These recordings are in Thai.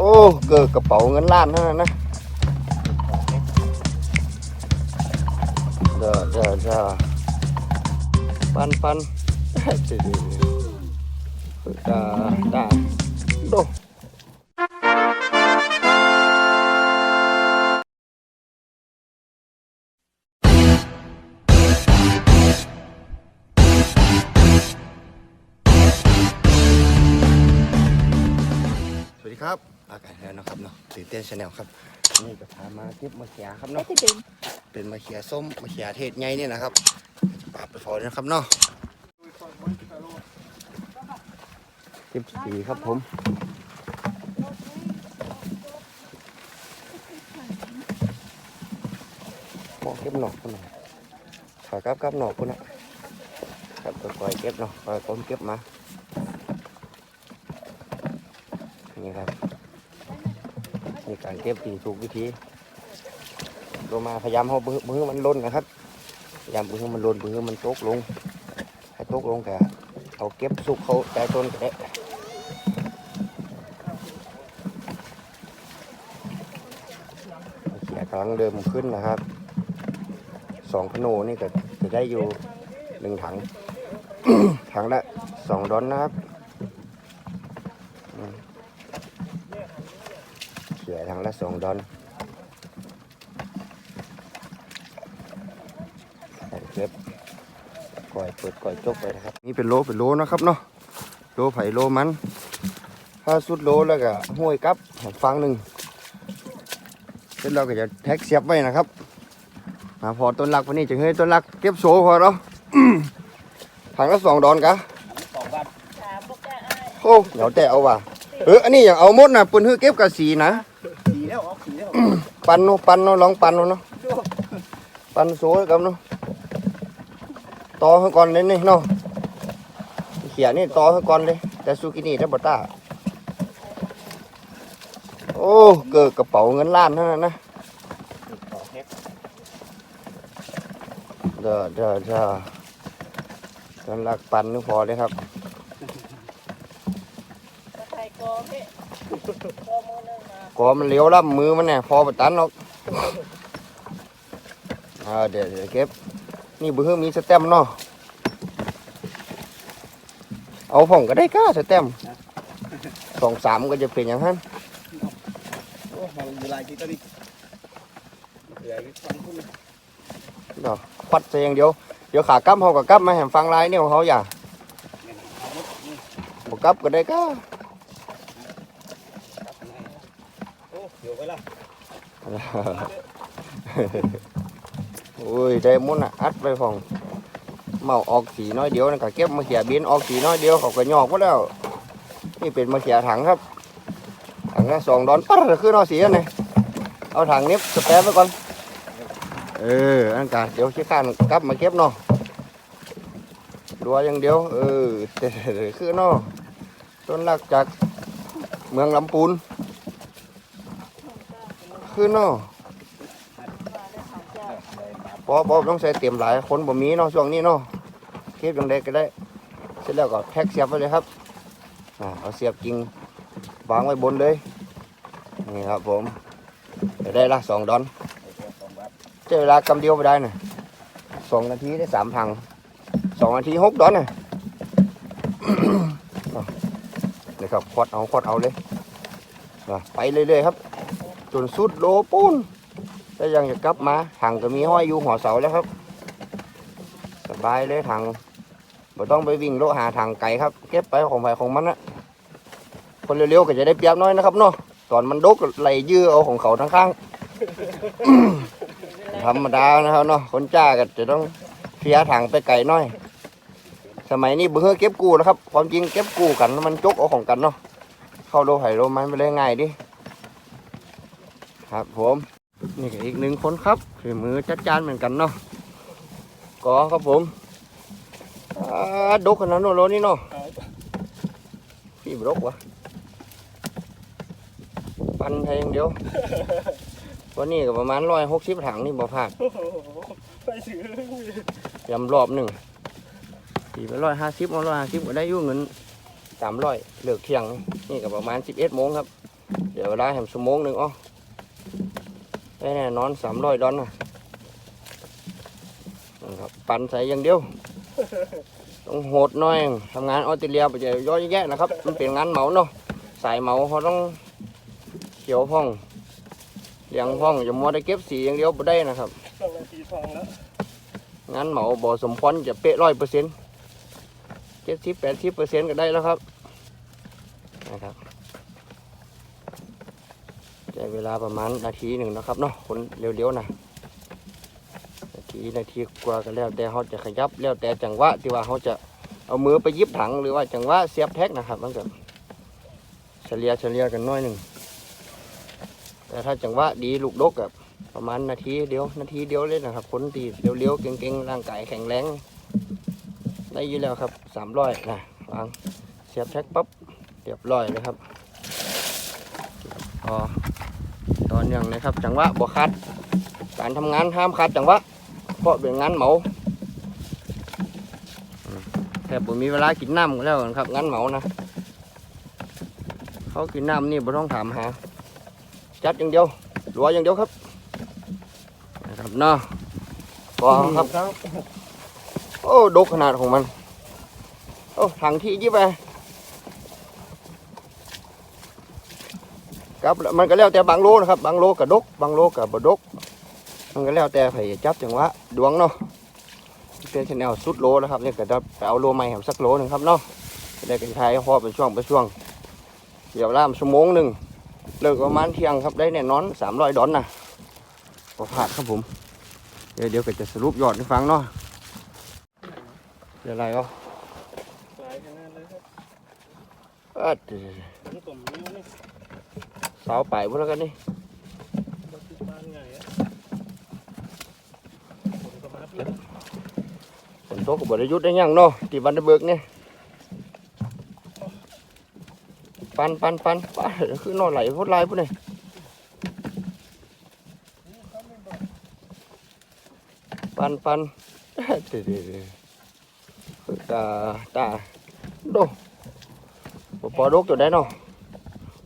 อ้ เกิดกระเป๋าเงินล้านเท่านั้นนะเด้อเด้อเด้อปันปันเดี๋ยเดี๋ยวเดี๋ยวดาดาโดสวัสดีครับ อากาศแล้วนะครับเนาะตื่นเต้นชาแนลครับนี่ก็พามาเก็บมะเขือครับไม่เนาะใช่เป็นเป็นมะเขือส้มมะเขือเทศไงเนี่ยนะครับปาดไปฟอยนะครับเนาะเก็บสีครับผมมองเก็บหนอกคนหน่อยขอกับกับหนอกคนน่ะครับก็ปล่อยเก็บเนาะปล่อยผมเก็บมา นี่ครับนี่ การเก็บตีถูกวิธีลงมาพยายามเอามืองมันล้นนะครับพยายามมือมันล้นมือมันตกลง ให้ตกลงแกเอาเก็บสุกเขาใจต้นก็ได้เขียกำลังเดิมขึ้นนะครับสองพโนนี่ก็จะได้อยู่หนึ่งถังถังละสองดอนนะครับ เขียทางละสองดอนใส่เก็บก่อยเปิดก่อยจกไปนะครับ นี่เป็นโลเป็นโลนะครับเนาะโลไผ่โลมัน ถ้าสุดโลแล้วก็ห้วยกับของฟังหนึ่งเสร็จเราก็จะแท็กเสียบไว้นะครับมาพอต้นรักวันนี้จะให้ต้นรักเก็บโซพอแล้วถังละสองดอนกะถามพวกแกอ้ายโอ้เดี๋ยวแต่เอาว่ะเอออันนี้อย่างเอาหมดนะปุ่นฮือเก็บกับสีนะ สีแล้วออกสีแล้ว ปันโนาะปันโนาะลองปันโนเนาะปันโซ่กับเนาะต่อให้ก่อนเลยนี่เนาะเขียนี่ต่อให้ก่อนเลย แต่ซูกินี่ได้บต้าโอ้เกิดกระเป๋าเงินล้านเท่านั้นนะเด้อเด้อเด้อกันลักปันนี่พอเลยครับไทยกอเพ่ อมือหนึงมากอมันเลี้ยวล่ำมือมันเนี่ยพอประตันหรอกเดี๋ยวเดี๋ยวเก็บ นี่บื้อมีสเต็มเนาะเอาผ่องก็ได้ก้าสเต็มสองสามก็จะเป็นอย่างนั้นโอ้มาอยู่ลายทีตัวนี้เหลืออีกฟังคุณเนาะควัดใส่อย่างเดียวเดี๋ยวขากลับเขาก็กลับมาแหมฟังไลายเนี่ยของเขาอย่าบกลับก็ได้ก้า โอ้เดี๋ยวไปละ โอ้ยได้มุนอะอัดไปผ่องเมาออกสีน้อยเดียวนะก็เก็บมาเขียบินออกสีน้อยเดียวเขาก็หยอกไว้แล้ว นี่เป็นมาเขียถังครับถังละสองดอนปั๊ดขึ้นเอาสีอันนี้เอาถังนี้สแปรไว้ก่อนเอออันกาเดี๋ยวขี้ข้านกลับมาเก็บเนาะดัวอย่างเดียว เออคือเนาะต้นลักจากเมืองลำปูน คือเนาะพอพอต้องใส่เตรียมหลายคนบ่มีเนาะช่วงนี้เนาะเก็บยังไดก็ได้ เสร็จแล้วก็แพ็กเสียบไว้เลยครับอ่าเอาเสียบจริงวางไว้บนเลย นี่ครับผมจะได้ละสองดอนใช้เวลากำเดียวไปได้น่ะสองนาทีได้สามพังสองนาทีหกดอนน่ะเอานี่ครับควดเอาควดเอาเลย ไปเรื่อยๆครับ จนสุดโลปูนถ้ายังจะกลับมาถังก็มีห้อยอยู่หัวเสาแล้วครับ สบายเลยถังไม่ต้องไปวิ่งโลหาถังไก่ครับเก็บไปของใครของมันนะคนเร็วๆก็จะได้เปรียบน้อยนะครับเนาะตอนมันดกไหลยื้อเอาของเขาทั้งข้างธรรมดานะครับเนาะคนจ้าก็จะต้องเคลียถังไปไก่น้อย สมัยนี้เบื่อเก็บกู้แล้วครับ ความจริงเก็บกู้กันมันจกเอาของกันเนาะเข้าโลไผ่โลมันไปเลยง่ายดิ ครับ ผมนี่ก็อีกหนึ่งคนครับฝีมือจัดจานเหมือนกันเนาะก็ครับผมดกขนาดโน้นโลนี่เนาะพี่บดกวะปันแทอย่างเดียววันนี้ก็ประมาณร้อยหกสิบถังนี่บ่พลาดโอ้โหไปซื้อยำรอบหนึ่งสี่ไปร้อยห้าสิบร้อยห้าสิบก็ได้ยู่เงินสามร้อยเหลิกเที่ยงนี่ก็ประมาณสิบเอ็ดโมงครับ เดี๋ยวเวลาแหมชั่วโมงหนึ่งอ๋อ ได้แน่นอนสามร้อยดอนนะนะครับ ปั่นใส่อย่างเดียว ต้องโหดหน่อยทำงานออสเตรเลียไปจะย่อยแยะนะครับ มันเป็นงานเหมาเนาะ สายเหมาเขาต้องเขียวพ่องเลี้ยงพ่องจะมัวได้เก็บสีอย่างเดียวไม่ได้นะครับสองนาทีทองแล้วงานเหมาบ่สมควรจะเป๊ะร้อยเปอร์เซ็นต์เจ็ดสิบแปดสิบเปอร์เซ็นต์ก็ได้แล้วครับนะครับ ใช้เวลาประมาณนาทีหนึ่งนะครับเนาะคนเร็วๆนะนาทีนาทีกว่าก็แล้วแต่เขาจะขยับแล้วแต่จังหวะที่ว่าเขาจะเอามือไปยิบถังหรือว่าจังหวะเสียบแท็กนะครับมันก็เฉลี่ยเฉลี่ยกันน้อยหนึ่งแต่ถ้าจังหวะดีลูกดกกับประมาณนาทีเดียวนาทีเดียวเลยนะครับคนตีเร็วๆเก่งๆร่างกายแข็งแรงได้ยี่แล้วครับสามร้อยนะวางเสียบแท็กปั๊บเรียบร้อยเลยครับพอ ตอนยังนะครับ จังหวะบ่คัด การทำงานห้ามคัดจังหวะเพราะเป็นงานเหมาอืมแทบบ่มีเวลากินน้ำกันแล้วนะครับงานเหมานะเขากินน้ำนี่บ่ต้องถามหาจัดอย่างเดียวรัวอย่างเดียวครับนะครับเนาะก็ครับครับ โอ้ดกขนาดของมัน โอ้ถังที่ยิบไป ครับมันก็แล้วแต่บางโลนะครับ บางโลกับดก บางโลกับบดก มันก็แล้วแต่ไผจะจับจังหวะดวงเนาะเป็นชแนลสุดโลนะครับเนี่ยก็จะไปเอาโลใหม่แหมสักโลหนึ่งครับเนาะจะได้กันใช้พอเป็นช่วงเป็นช่วงเดี๋ยวล่ามชั่วโมงหนึ่งเลิกประมาณเที่ยงครับได้แน่นอนสามร้อยดอนนะพอพลาดครับผม เดี๋ยวเดี๋ยวก็จะสรุปยอดให้ฟังเนาะเดี๋ยวอะไรก็ สาวไปพวกแล้วกันนี่ตรบ้านไงอะผมก็มาเพื่อนฝนตกกับบริยุทธ์ได้ยังเนาะที่บันไดเบิกเนี่ยปันปันปันปันคือนอนไหลพดลายพวกนี้ปันปันเดี๋ยวเดี๋ยวตาตาโดบ่พอดกตัวได้เนาะ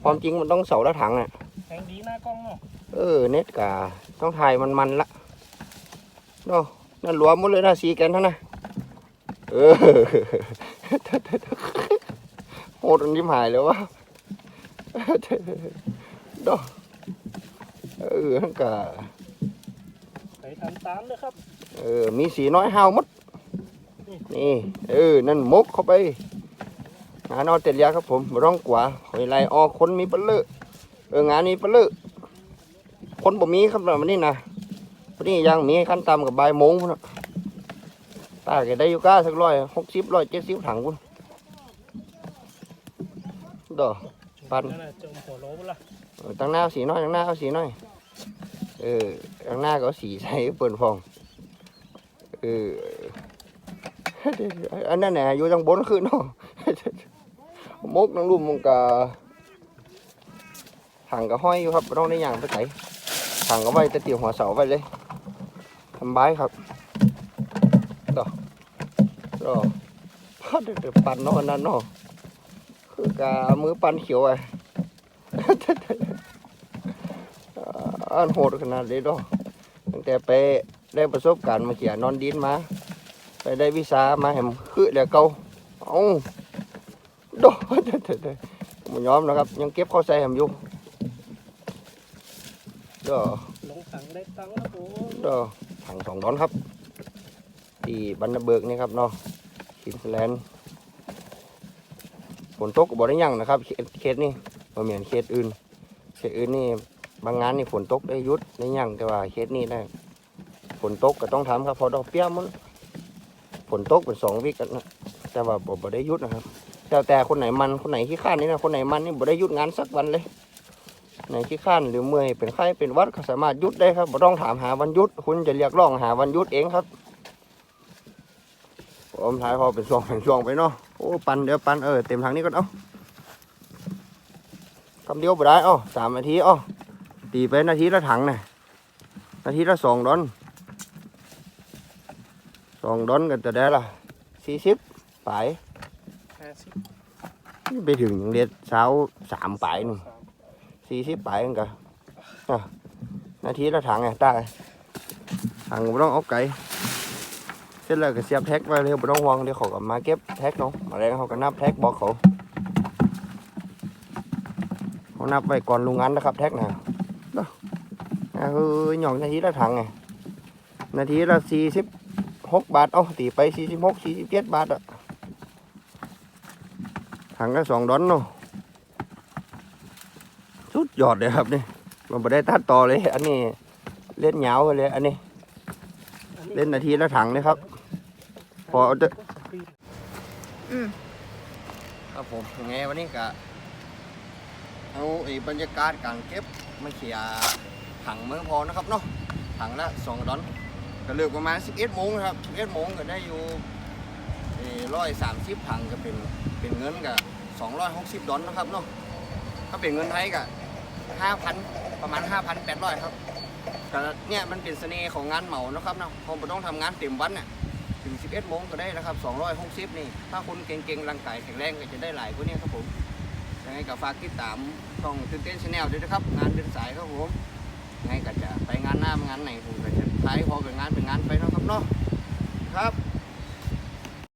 ความจริงมันต้องเสาละถังอะแข่งดีหน้ากล้องเนาะเออเน็ตกาต้องถ่ายมันมันๆละเนาะนั่นรวมหมดเลยนะสีแกนเท่านะเออโหดอันยิ้มหายเลยวะเนาะเออนั่นกาไปทำตามเลยครับ เออ มีสีน้อยห้าวหมดนี่ เออ นั่นมกเข้าไปงานออสเตรเลียครับผมบ่ร้องกว่าหอยลายออกคนมีปลาเลอะเอองานนี้ปลาเลอะคนบ่มีครับแบบนี้นะวันนี้ยังมีขั้นต่ำกับใบายโมงพุ่นน่ะตาแกได้อยู่ก้าสักร้อยหกสิบร้อยเจ็ดสิบถังพุ่นดอปั่นนั่นน่ะจมหัวโล้ละเออตั้งหน้าเอาสีน้อยตั้งหน้าเอาสีน้อยเออตั้งหน้าก็เอาสีใส่เปิดฟองเอออันนั้นแหละอยู่ทางบนคือเนาะ มกนังลุ่มมันกะถังก็ห้อยอยู่ครับบ่ต้องได้ย่างไปไหนถังก็ไว้แต่เตียวหัวเสาไว้เลยทำบายครับก็พัดเดือปั่นนอนนั้นนาะคือกามือปั่นเขียวไอ้อันโหดขนาดนี้เนาะตั้งแต่ไปได้ประสบการณ์มาเขียนอนดินมา ไปได้วิชามาแหมคือแล้วเก่าเอ้า โดมันยอมนะครับ ยังเก็บข้าใส่แหมอยู่ด้อลงถังได้ตังค์แล้วโอ้เด้อถังสองดอนครับ ที่บันนาเบิกนี่ครับเนาะคินสแลนด์ฝนตกก็บ่ได้ยังนะครับเขตเขตนี่บ่เหมือนเขตอื่นเขตอื่นนี่บางงานนี่ฝนตกได้ยุดได้ยังแต่ว่าเขตนี่ได้ฝนตกก็ต้องทำครับเพอดอกเปี้ยมันฝนตกเป็นสองวิกกันนะแต่ว่าบ่ได้ยุดนะครับ แต่แต่คนไหนมันคนไหนขี้ข้านนี่นะคนไหนมันนี่บ่ได้หยุดงานสักวันเลยไหนขี้ข้านหรือเมื่อยเป็นไข้เป็นวัดก็สามารถยุดได้ครับบ่ต้องถามหาวันยุด คุณจะเรียกร้องหาวันยุดเองครับผมถ่ายพอเป็นช่วงเป็นช่วงไปเนาะโอ้ปันเดี๋ยวปันเออเต็มทางนี้ก่อนเอาคำเดียวไปได้เอ้าสามนาทีเอ้าตีไปนาทีละถังน่ะนาทีละสองดอนสองดอนกันจะได้ละสี่สิบไป ไปถึงอย่างเด็ดเช้าสามปนู่นสามสี่สิบปลายกันกะอะนาทีละถังไงตาถังไม่ต้องเอาไก่เสร็จแล้วก็เสียบแท็กไว้เลยไม่ต้องห่วงเดี๋ยวเขาก็มาเก็บแท็กเนาะมาแรงเขาก็นับแท็กบอกเขาเขานับไว้ก่อนลุงงานนะครับแท็กนะนาะอะเฮ้ยหยอกนาทีละถังไงนาทีละสี่สิบหกบาทเอาตีไปสี่สิบหกสี่สิบเจ็ดบาทอะ ถังละสองดอนเนาะสุดยอดเลยครับนี่มันไม่ได้ตัดต่อเลย อันนี้เล่นยาวไปเลย อันนี้ เล่นนาทีละถังเลยครับ พอเอาเถอะอืมครับผมยังไงวันนี้ก็เอาไอ้บรรยากาศการเก็บมาเขียถังเมืองพอนะครับเนาะถังละสองดอนก็เลือกประมาณ11โมงนะครับ11โมงก็ได้อยู่ร้อยสามสิบถังก็เป็น เป็นเงินก็260ดอนนะครับเนาะถ้าเป็นเงินไทยก็5,000 ประมาณ 5,800 ครับแต่เนี่ยมันเป็นเสน่ห์ของงานเหมานะครับเนาะผมต้องทำงานเต็มวันเนี่ยถึง 11โมงก็ได้นะครับ 260 นี่ ถ้าคนเก่งๆร่างกายแข็งแรงก็จะได้หลายกว่านี้ครับผมยังไงก็ฝากติดตามช่องตื่นเต้นชาแนลด้วยนะครับ งานเดินสายครับผมยังไงก็จะไปงานหน้างานไหนผมก็จะท้ายพอเป็นงานเป็นงานไปนะครับเนาะครับ